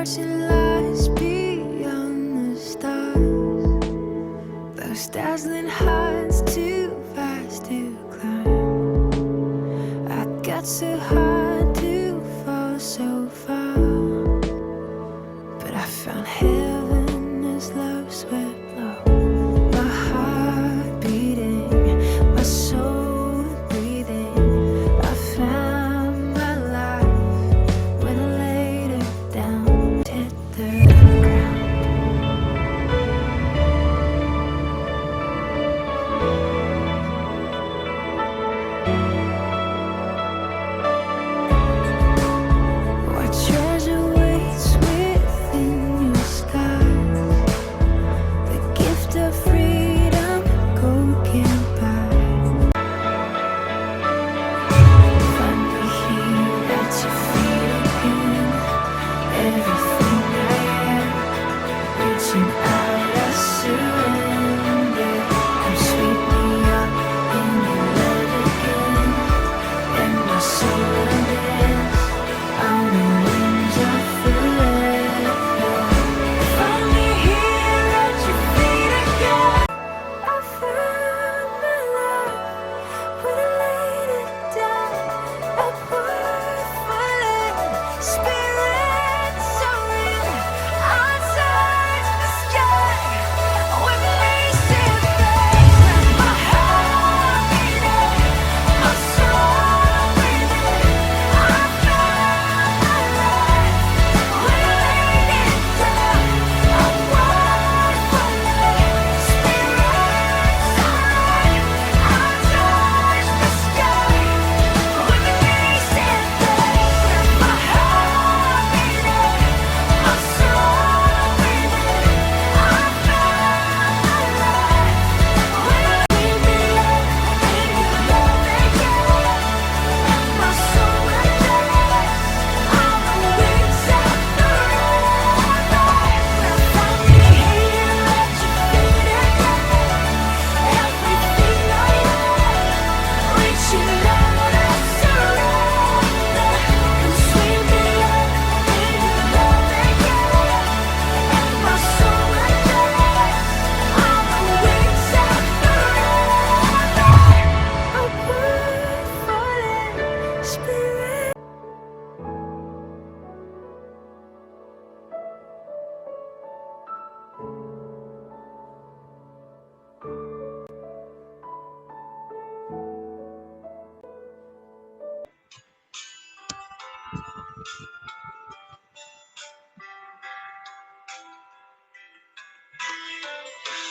watching lights beyond the stars. Those dazzling heights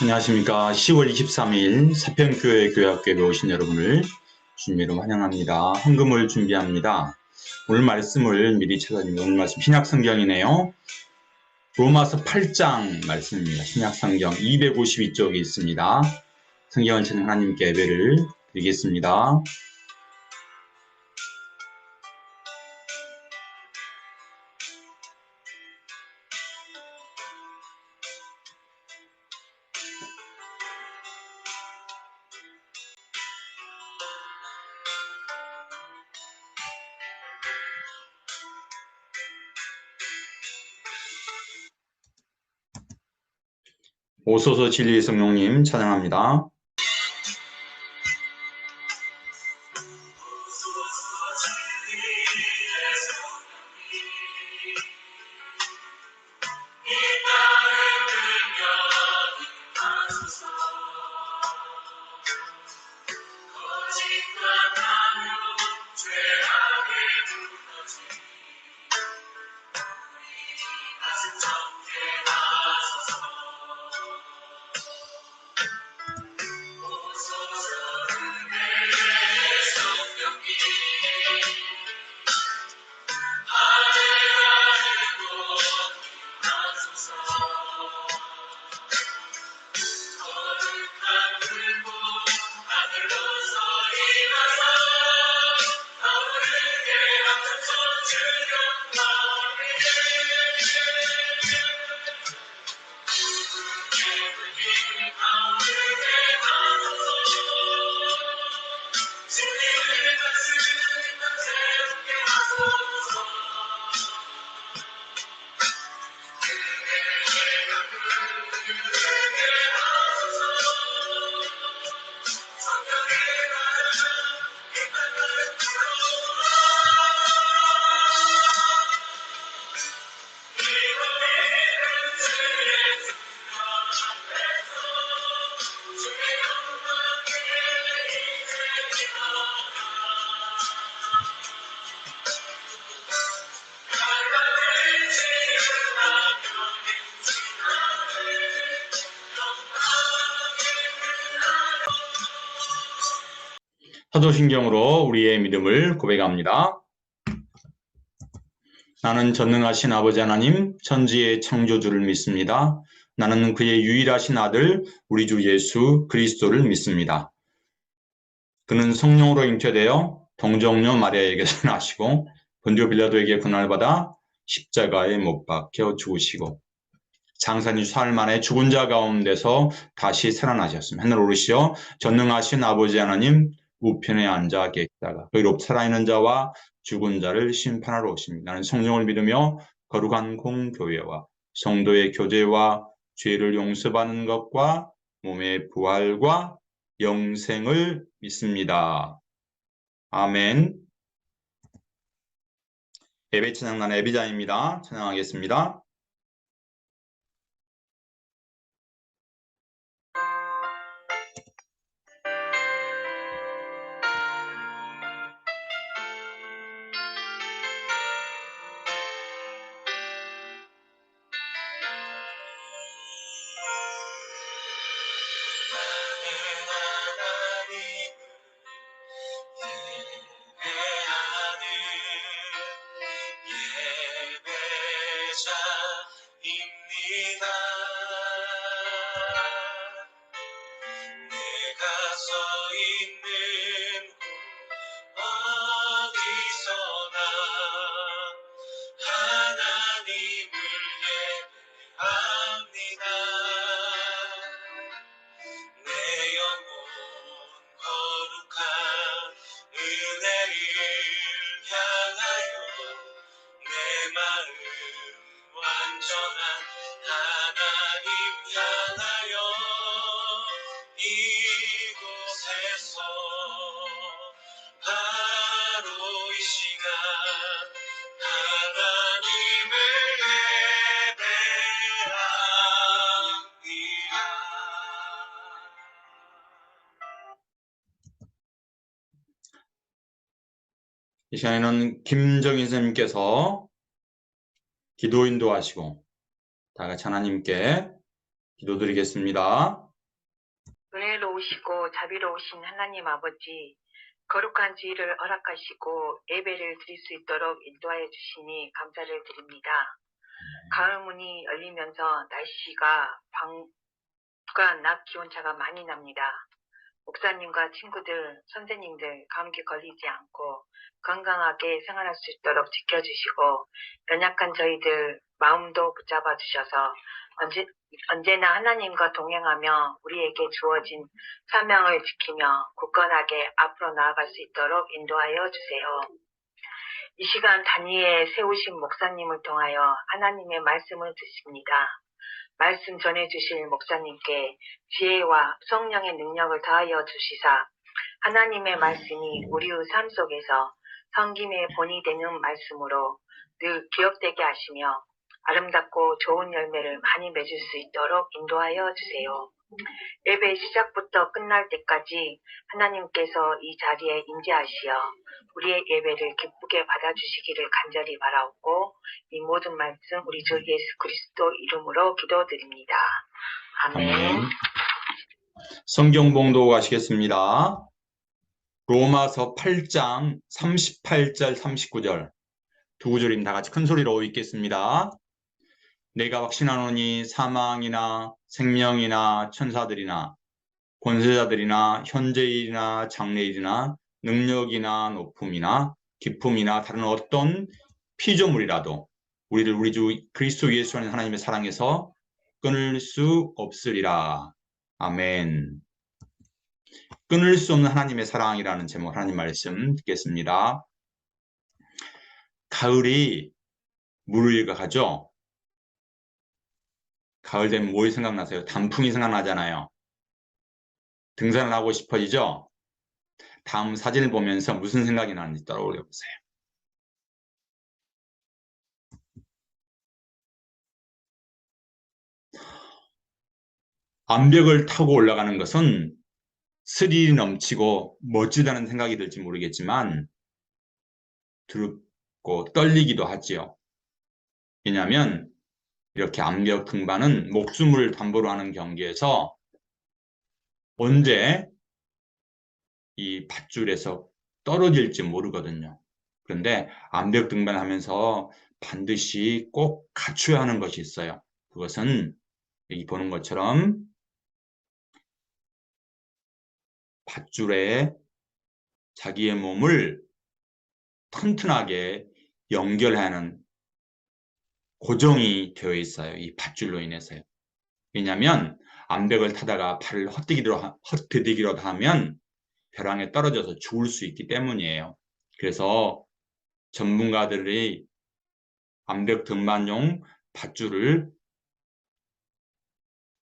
안녕하십니까. 10월 23일 사평교회 교회학교에 오신 여러분을 주님 이름 환영합니다. 헌금을 준비합니다. 오늘 말씀을 미리 찾아드립니다. 오늘 말씀 신약성경이네요. 로마서 8장 말씀입니다. 신약성경 252쪽에 있습니다. 성경을 찾는 하나님께 예배를 드리겠습니다. 오소서 진리의 성령님 찬양합니다. 사도신경으로 우리의 믿음을 고백합니다. 나는 전능하신 아버지 하나님, 천지의 창조주를 믿습니다. 나는 그의 유일하신 아들, 우리 주 예수 그리스도를 믿습니다. 그는 성령으로 잉태되어 동정녀 마리아에게서 나시고 본디오 빌라도에게 고난을 받아 십자가에 못 박혀 죽으시고 장사님 사흘 만에 죽은 자 가운데서 다시 살아나셨습니다. 하늘 오르시어 전능하신 아버지 하나님 우편에 앉아 계시다가 의롭 살아있는 자와 죽은 자를 심판하러 오십니다. 나는 성령을 믿으며 거룩한 공교회와 성도의 교제와 죄를 용서받는 것과 몸의 부활과 영생을 믿습니다. 아멘. 예배 찬양단 예비자입니다. 찬양하겠습니다. 이 시간에는 김정인 선생님께서 기도 인도하시고 다 같이 하나님께 기도드리겠습니다. 은혜로우시고 자비로우신 하나님 아버지, 거룩한 주의를 허락하시고 예배를 드릴 수 있도록 인도하여 주시니 감사를 드립니다. 가을 문이 열리면서 날씨가 방가 낮 기온차가 많이 납니다. 목사님과 친구들, 선생님들 감기 걸리지 않고 건강하게 생활할 수 있도록 지켜주시고 연약한 저희들 마음도 붙잡아 주셔서 언제, 언제나 하나님과 동행하며 우리에게 주어진 사명을 지키며 굳건하게 앞으로 나아갈 수 있도록 인도하여 주세요. 이 시간 단위에 세우신 목사님을 통하여 하나님의 말씀을 듣습니다. 말씀 전해주실 목사님께 지혜와 성령의 능력을 더하여 주시사 하나님의 말씀이 우리의 삶 속에서 성김의 본이 되는 말씀으로 늘 기억되게 하시며 아름답고 좋은 열매를 많이 맺을 수 있도록 인도하여 주세요. 예배 시작부터 끝날 때까지 하나님께서 이 자리에 임재하시어 우리의 예배를 기쁘게 받아주시기를 간절히 바라옵고 이 모든 말씀 우리 주 예수 그리스도 이름으로 기도드립니다. 아멘. 성경 봉도 가시겠습니다. 로마서 8장 38절 39절 두 구절임 다 같이 큰 소리로 읽겠습니다. 내가 확신하노니 사망이나 생명이나 천사들이나 권세자들이나 현재일이나 장래일이나 능력이나 높음이나 기품이나 다른 어떤 피조물이라도 우리를 우리 주 그리스도 예수 안에 하나님의 사랑에서 끊을 수 없으리라. 아멘. 끊을 수 없는 하나님의 사랑이라는 제목 하나님 말씀 듣겠습니다. 가을이 일각하죠. 가을 되면 뭘 생각나세요? 단풍이 생각나잖아요. 등산을 하고 싶어지죠? 다음 사진을 보면서 무슨 생각이 나는지 떠올려 보세요. 암벽을 타고 올라가는 것은 스릴이 넘치고 멋지다는 생각이 들지 모르겠지만 두렵고 떨리기도 하지요. 왜냐하면 이렇게 암벽 등반은 목숨을 담보로 하는 경기에서 언제 이 밧줄에서 떨어질지 모르거든요. 그런데 암벽 등반하면서 반드시 꼭 갖춰야 하는 것이 있어요. 그것은 여기 보는 것처럼 밧줄에 자기의 몸을 튼튼하게 연결하는 고정이 되어 있어요. 이 밧줄로 인해서요. 왜냐하면 암벽을 타다가 발을 헛디기로, 하- 헛디디기라도 하면 벼랑에 떨어져서 죽을 수 있기 때문이에요. 그래서 전문가들이 암벽 등반용 밧줄을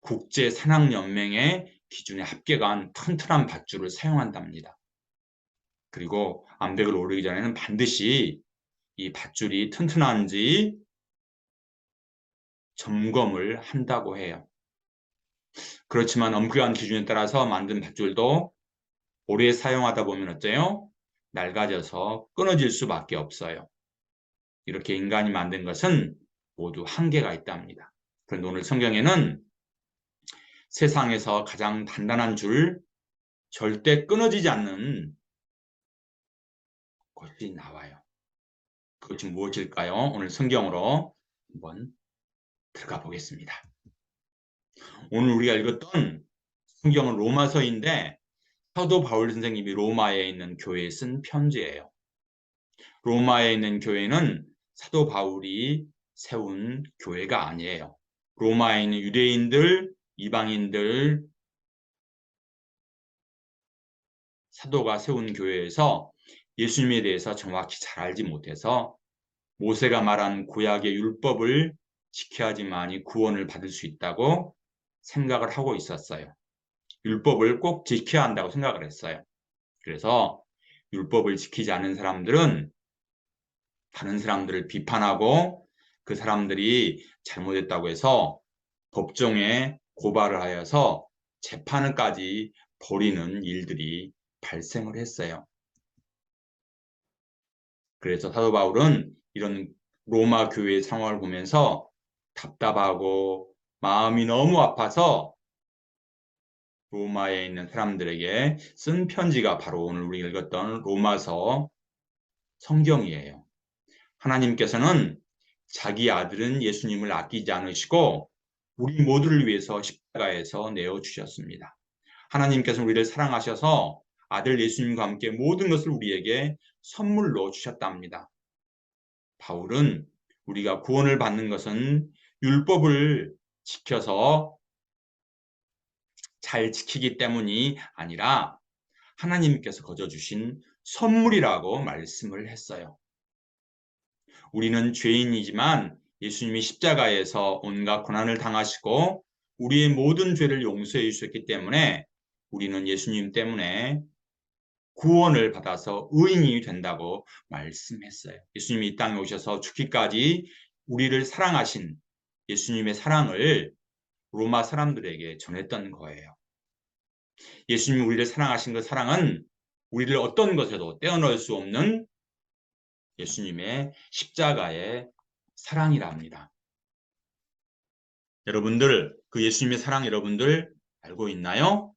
국제 산악연맹의 기준에 합격한 튼튼한 밧줄을 사용한답니다. 그리고 암벽을 오르기 전에는 반드시 이 밧줄이 튼튼한지 점검을 한다고 해요. 그렇지만 엄격한 기준에 따라서 만든 밧줄도 오래 사용하다 보면 어때요? 낡아져서 끊어질 수밖에 없어요. 이렇게 인간이 만든 것은 모두 한계가 있답니다. 그런데 오늘 성경에는 세상에서 가장 단단한 줄, 절대 끊어지지 않는 것이 나와요. 그것이 무엇일까요? 오늘 성경으로 한번 들어가 보겠습니다. 오늘 우리가 읽었던 성경은 로마서인데 사도 바울 선생님이 로마에 있는 교회에 쓴 편지예요. 로마에 있는 교회는 사도 바울이 세운 교회가 아니에요. 로마에 있는 유대인들, 이방인들, 사도가 세운 교회에서 예수님에 대해서 정확히 잘 알지 못해서 모세가 말한 구약의 율법을 지켜야지만이 구원을 받을 수 있다고 생각을 하고 있었어요. 율법을 꼭 지켜야 한다고 생각을 했어요. 그래서 율법을 지키지 않는 사람들은 다른 사람들을 비판하고 그 사람들이 잘못했다고 해서 법정에 고발을 하여서 재판을까지 벌이는 일들이 발생을 했어요. 그래서 사도 바울은 이런 로마 교회의 상황을 보면서 답답하고 마음이 너무 아파서 로마에 있는 사람들에게 쓴 편지가 바로 오늘 우리가 읽었던 로마서 성경이에요. 하나님께서는 자기 아들은 예수님을 아끼지 않으시고 우리 모두를 위해서 십자가에서 내어 주셨습니다. 하나님께서 우리를 사랑하셔서 아들 예수님과 함께 모든 것을 우리에게 선물로 주셨답니다. 바울은 우리가 구원을 받는 것은 율법을 지켜서 잘 지키기 때문이 아니라 하나님께서 거저 주신 선물이라고 말씀을 했어요. 우리는 죄인이지만 예수님이 십자가에서 온갖 고난을 당하시고 우리의 모든 죄를 용서해 주셨기 때문에 우리는 예수님 때문에 구원을 받아서 의인이 된다고 말씀했어요. 예수님이 이 땅에 오셔서 죽기까지 우리를 사랑하신 예수님의 사랑을 로마 사람들에게 전했던 거예요. 예수님이 우리를 사랑하신 그 사랑은 우리를 어떤 것에도 떼어놓을 수 없는 예수님의 십자가의 사랑이랍니다. 여러분들, 그 예수님의 사랑 여러분들 알고 있나요?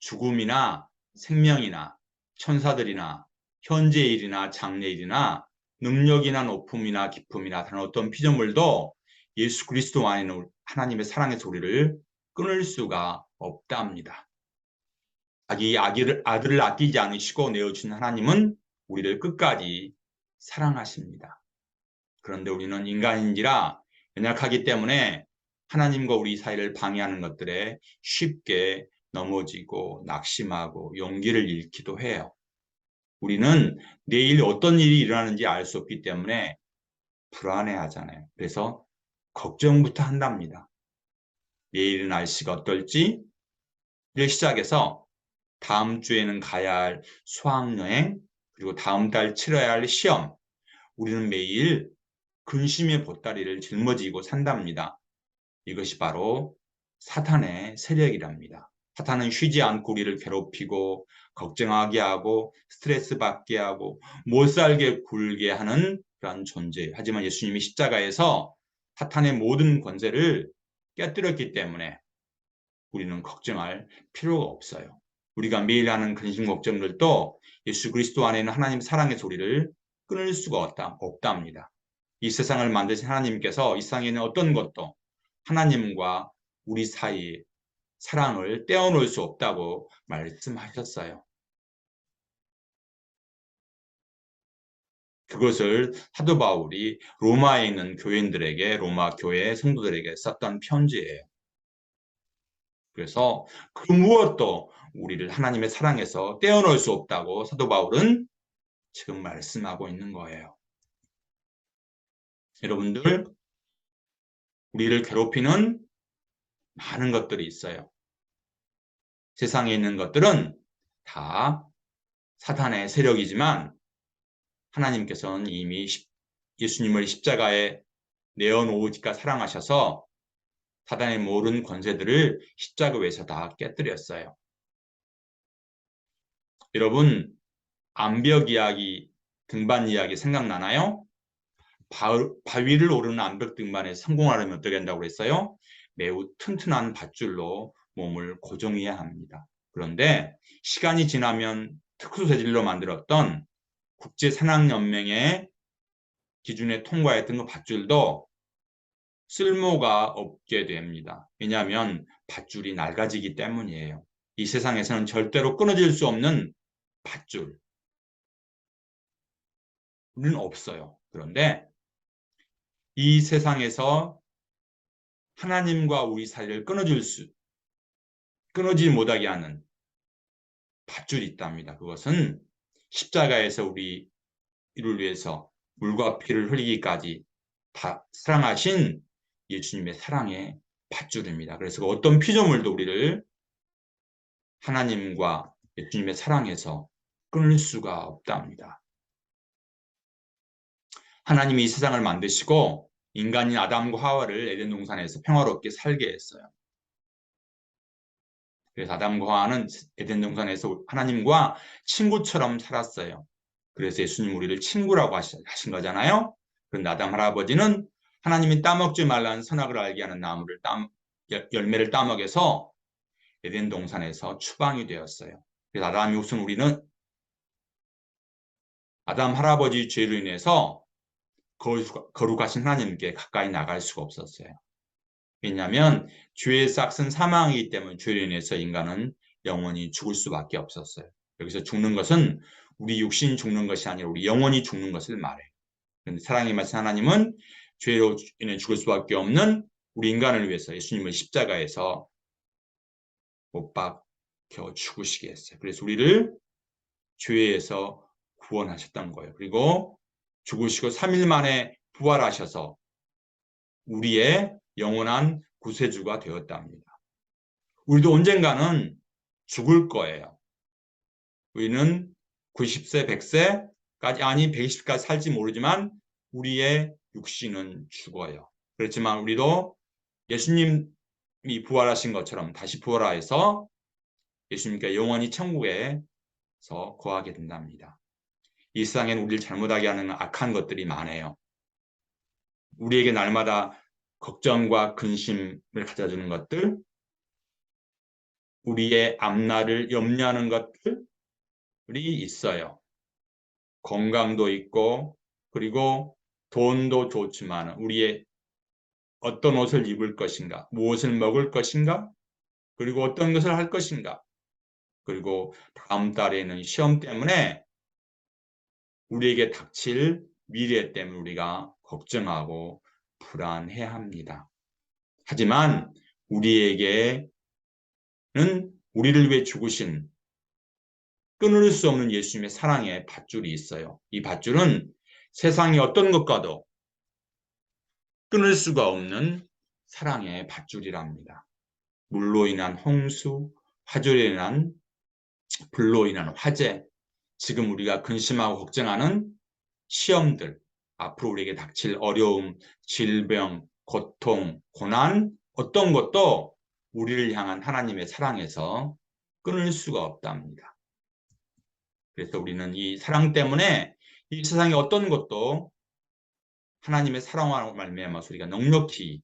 죽음이나 생명이나 천사들이나 현재의 일이나 장래일이나 능력이나 높음이나 기쁨이나 다른 어떤 피조물도 예수 그리스도 안에 있는 하나님의 사랑의 소리를 끊을 수가 없답니다. 자기 아기를, 아들을 아끼지 않으시고 내어준 하나님은 우리를 끝까지 사랑하십니다. 그런데 우리는 인간인지라 연약하기 때문에 하나님과 우리 사이를 방해하는 것들에 쉽게 넘어지고 낙심하고 용기를 잃기도 해요. 우리는 내일 어떤 일이 일어나는지 알 수 없기 때문에 불안해 하잖아요. 그래서 걱정부터 한답니다. 내일은 날씨가 어떨지? 를 시작해서 다음 주에는 가야 할 수학여행, 그리고 다음 달 치러야 할 시험. 우리는 매일 근심의 보따리를 짊어지고 산답니다. 이것이 바로 사탄의 세력이랍니다. 사탄은 쉬지 않고 우리를 괴롭히고 걱정하게 하고 스트레스 받게 하고 못 살게 굴게 하는 그런 존재. 하지만 예수님이 십자가에서 사탄의 모든 권세를 깨뜨렸기 때문에 우리는 걱정할 필요가 없어요. 우리가 매일 하는 근심 걱정들도 예수 그리스도 안에 있는 하나님 사랑의 소리를 끊을 수가 없다, 없답니다. 이 세상을 만드신 하나님께서 이 세상에 있는 어떤 것도 하나님과 우리 사이에 사랑을 떼어놓을 수 없다고 말씀하셨어요. 그것을 사도 바울이 로마에 있는 교인들에게 로마 교회 성도들에게 썼던 편지예요. 그래서 그 무엇도 우리를 하나님의 사랑에서 떼어놓을 수 없다고 사도 바울은 지금 말씀하고 있는 거예요. 여러분들, 우리를 괴롭히는 많은 것들이 있어요. 세상에 있는 것들은 다 사탄의 세력이지만 하나님께서는 이미 십- 예수님을 십자가에 내어놓으니까 사랑하셔서 사단의 모든 권세들을 십자가 위에서 다 깨뜨렸어요. 여러분, 암벽 이야기, 등반 이야기 생각나나요? 바, 바위를 오르는 암벽 등반에 성공하려면 어떻게 한다고 그랬어요? 매우 튼튼한 밧줄로 몸을 고정해야 합니다. 그런데 시간이 지나면 특수 재질로 만들었던 국제산악연맹의 기준에 통과했던 그 밧줄도 쓸모가 없게 됩니다. 왜냐하면 밧줄이 낡아지기 때문이에요. 이 세상에서는 절대로 끊어질 수 없는 밧줄. 는 없어요. 그런데 이 세상에서 하나님과 우리 사이를 끊어줄 수, 끊어지 못하게 하는 밧줄이 있답니다. 그것은 십자가에서 우리를 위해서 물과 피를 흘리기까지 다 사랑하신 예수님의 사랑의 밧줄입니다. 그래서 그 어떤 피조물도 우리를 하나님과 예수님의 사랑에서 끊을 수가 없답니다. 하나님이 이 세상을 만드시고 인간인 아담과 하와를 에덴 동산에서 평화롭게 살게 했어요. 그래서 아담과 하와는 에덴 동산에서 하나님과 친구처럼 살았어요. 그래서 예수님 우리를 친구라고 하신 거잖아요. 그런데 아담 할아버지는 하나님이 따먹지 말라는 선악을 알게 하는 나무를 따, 열매를 따먹여서 에덴 동산에서 추방이 되었어요. 그래서 아담이 우선 우리는 아담 할아버지 죄로 인해서 거룩하신 하나님께 가까이 나갈 수가 없었어요. 왜냐하면 죄의 싹은 사망이기 때문에 죄로 인해서 인간은 영원히 죽을 수밖에 없었어요. 여기서 죽는 것은 우리 육신이 죽는 것이 아니라 우리 영원히 죽는 것을 말해요. 그런데 사랑의 말씀 하나님은 죄로 인해 죽을 수밖에 없는 우리 인간을 위해서 예수님을 십자가에서 못 박혀 죽으시게 했어요. 그래서 우리를 죄에서 구원하셨던 거예요. 그리고 죽으시고 3일 만에 부활하셔서 우리의 영원한 구세주가 되었답니다. 우리도 언젠가는 죽을 거예요. 우리는 90세, 100세까지 아니 120까지 살지 모르지만 우리의 육신은 죽어요. 그렇지만 우리도 예수님이 부활하신 것처럼 다시 부활하여서 예수님께 영원히 천국에서 거하게 된답니다. 이 세상에는 우리를 잘못하게 하는 악한 것들이 많아요. 우리에게 날마다 걱정과 근심을 가져주는 것들, 우리의 앞날을 염려하는 것들이 있어요. 건강도 있고, 그리고 돈도 좋지만 우리의 어떤 옷을 입을 것인가, 무엇을 먹을 것인가, 그리고 어떤 것을 할 것인가, 그리고 다음 달에는 시험 때문에 우리에게 닥칠 미래 때문에 우리가 걱정하고 불안해 합니다. 하지만 우리에게는 우리를 위해 죽으신 끊을 수 없는 예수님의 사랑의 밧줄이 있어요. 이 밧줄은 세상의 어떤 것과도 끊을 수가 없는 사랑의 밧줄이랍니다. 물로 인한 홍수, 화재로 인한 불로 인한 화재, 지금 우리가 근심하고 걱정하는 시험들, 앞으로 우리에게 닥칠 어려움, 질병, 고통, 고난, 어떤 것도 우리를 향한 하나님의 사랑에서 끊을 수가 없답니다. 그래서 우리는 이 사랑 때문에 이 세상의 어떤 것도 하나님의 사랑으로 말미암아 우리가 넉넉히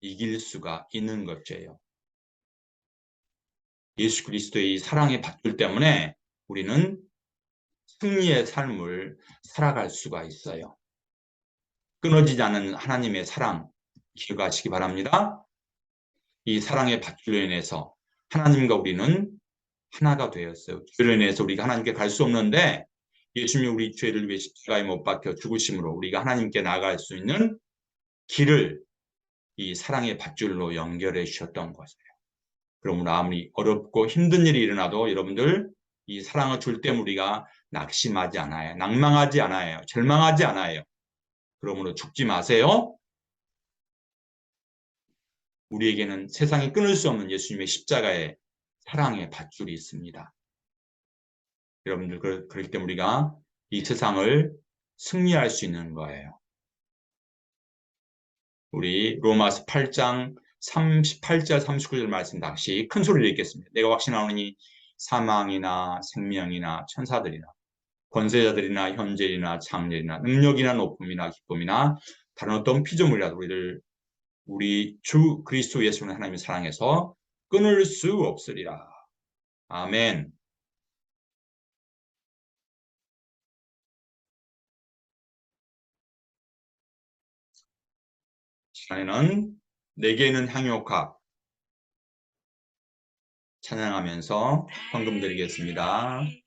이길 수가 있는 것이에요. 예수 그리스도의 이 사랑의 밧줄 때문에 우리는 승리의 삶을 살아갈 수가 있어요. 끊어지지 않은 하나님의 사랑 기억하시기 바랍니다. 이 사랑의 밧줄로 인해서 하나님과 우리는 하나가 되었어요. 죄로 인해서 우리가 하나님께 갈 수 없는데 예수님이 우리 죄를 위해 십자가에 못 박혀 죽으심으로 우리가 하나님께 나아갈 수 있는 길을 이 사랑의 밧줄로 연결해 주셨던 것이에요. 그러므로 아무리 어렵고 힘든 일이 일어나도 여러분들 이 사랑을 줄 때 우리가 낙심하지 않아요. 낭망하지 않아요. 절망하지 않아요. 그러므로 죽지 마세요. 우리에게는 세상이 끊을 수 없는 예수님의 십자가의 사랑의 밧줄이 있습니다. 여러분들 그- 그렇기 때문에 우리가 이 세상을 승리할 수 있는 거예요. 우리 로마서 8장 38절 39절 말씀 다시 큰 소리를 읽겠습니다. 내가 확신하노니 사망이나 생명이나 천사들이나 권세자들이나 현재이나 장렬이나 능력이나 높음이나 기쁨이나 다른 어떤 피조물이라도 우리를 우리 주 그리스도 예수는 하나님의 사랑에서 끊을 수 없으리라. 아멘. 시간에는 내게는 향유옥합 찬양하면서 헌금 드리겠습니다.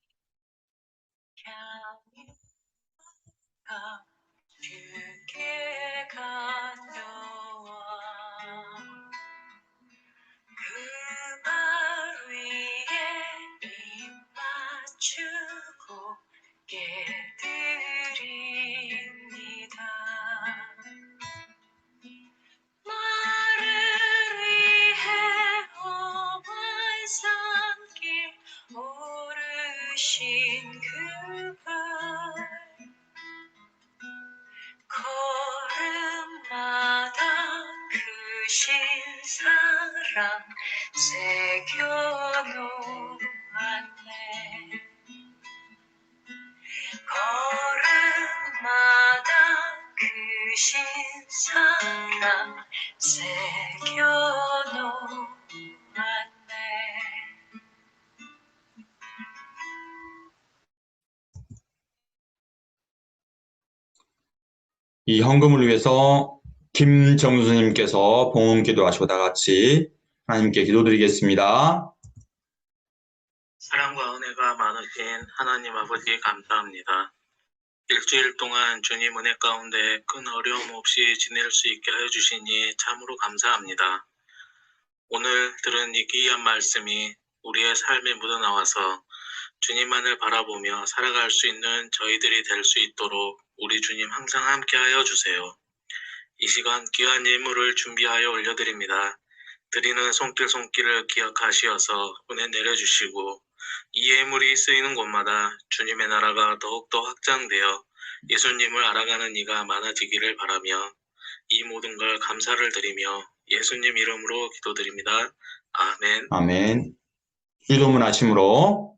깨 이 헌금을 위해서 김정수님께서 봉헌 기도하시고 다 같이 하나님께 기도드리겠습니다. 사랑과 은혜가 많으신 하나님 아버지 감사합니다. 일주일 동안 주님 은혜 가운데 큰 어려움 없이 지낼 수 있게 하여 주시니 참으로 감사합니다. 오늘 들은 이 귀한 말씀이 우리의 삶에 묻어나와서 주님만을 바라보며 살아갈 수 있는 저희들이 될 수 있도록 우리 주님 항상 함께하여 주세요. 이 시간 귀한 예물을 준비하여 올려드립니다. 드리는 손길 손길을 기억하시어서 은혜 내려주시고 이 예물이 쓰이는 곳마다 주님의 나라가 더욱더 확장되어 예수님을 알아가는 이가 많아지기를 바라며 이 모든 걸 감사를 드리며 예수님 이름으로 기도드립니다. 아멘. 아멘. 주도문 하심으로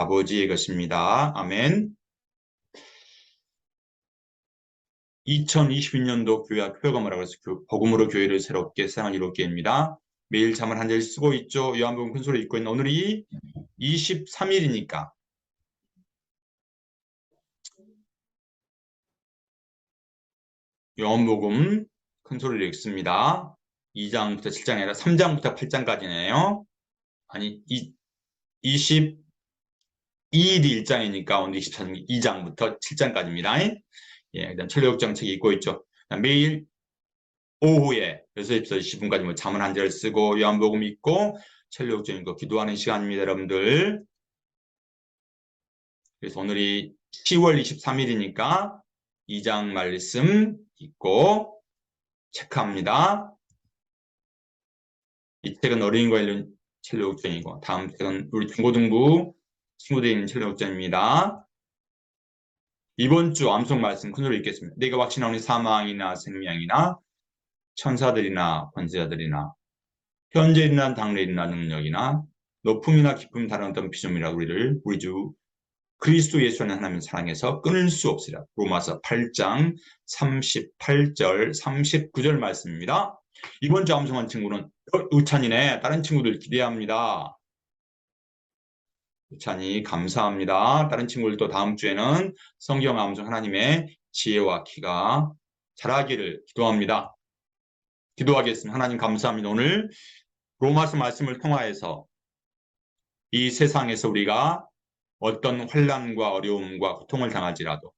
아버지의 것입니다. 아멘. 2022년도 교회 학교가 뭐라고 해서 복음으로 교회를 새롭게 세상을 이롭게입니다. 매일 잠을 한 자리 쓰고 있죠. 요한복음 큰 소리 읽고 있는 오늘이 23일이니까 요한복음 큰 소리를 읽습니다. 2장부터 7장이 아니라 3장부터 8장까지네요. 아니 20 2일이 1장이니까 오늘 24장 2장부터 7장까지입니다. 예, 그다음 철력 정책이 있고 있죠. 매일 오후에 6시부터 10분까지 뭐 자문 한 절을 쓰고 요한복음 있고 철력 정책 기도하는 시간입니다, 여러분들. 그래서 오늘이 10월 23일이니까 2장 말씀 있고 체크합니다. 이 책은 어린이과 일련 첼로 육정이고 다음 책은 우리 중고등부 친구들이 있는 첼로역전입니다. 이번 주 암송 말씀 큰소리 읽겠습니다. 내가 확신하오니 사망이나 생명이나 천사들이나 권세자들이나 현재 일어난 당래 일어난 능력이나 높음이나 깊음 다른 어떤 피조물이라 우리를 우리 주 그리스도 예수 안에 하나님 사랑해서 끊을 수 없으리라. 로마서 8장 38절 39절 말씀입니다. 이번 주 암송한 친구는 어, 의찬이네. 다른 친구들 기대합니다. 의찬이 감사합니다. 다른 친구들도 다음 주에는 성경 암송 하나님의 지혜와 키가 자라기를 기도합니다. 기도하겠습니다. 하나님 감사합니다. 오늘 로마서 말씀을 통하여서 이 세상에서 우리가 어떤 환란과 어려움과 고통을 당할지라도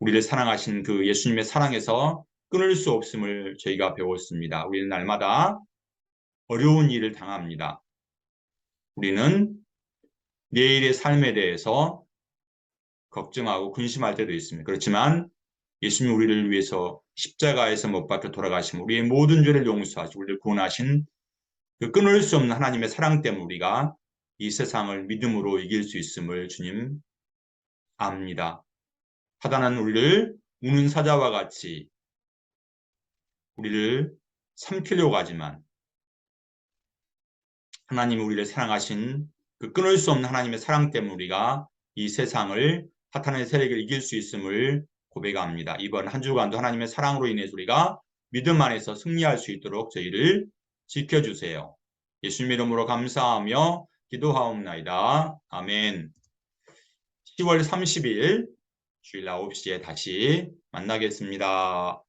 우리를 사랑하신 그 예수님의 사랑에서 끊을 수 없음을 저희가 배웠습니다. 우리는 날마다 어려운 일을 당합니다. 우리는 내일의 삶에 대해서 걱정하고 근심할 때도 있습니다. 그렇지만 예수님 우리를 위해서 십자가에서 못 박혀 돌아가신 우리의 모든 죄를 용서하시고 우리를 구원하신 그 끊을 수 없는 하나님의 사랑 때문에 우리가 이 세상을 믿음으로 이길 수 있음을 주님 압니다. 사단은 우리를 우는 사자와 같이 우리를 삼키려고 하지만 하나님 우리를 사랑하신 그 끊을 수 없는 하나님의 사랑 때문에 우리가 이 세상을 사탄의 세력을 이길 수 있음을 고백합니다. 이번 한 주간도 하나님의 사랑으로 인해서 우리가 믿음 안에서 승리할 수 있도록 저희를 지켜주세요. 예수님 이름으로 감사하며 기도하옵나이다. 아멘. 10월 30일 주일 9시에 다시 만나겠습니다.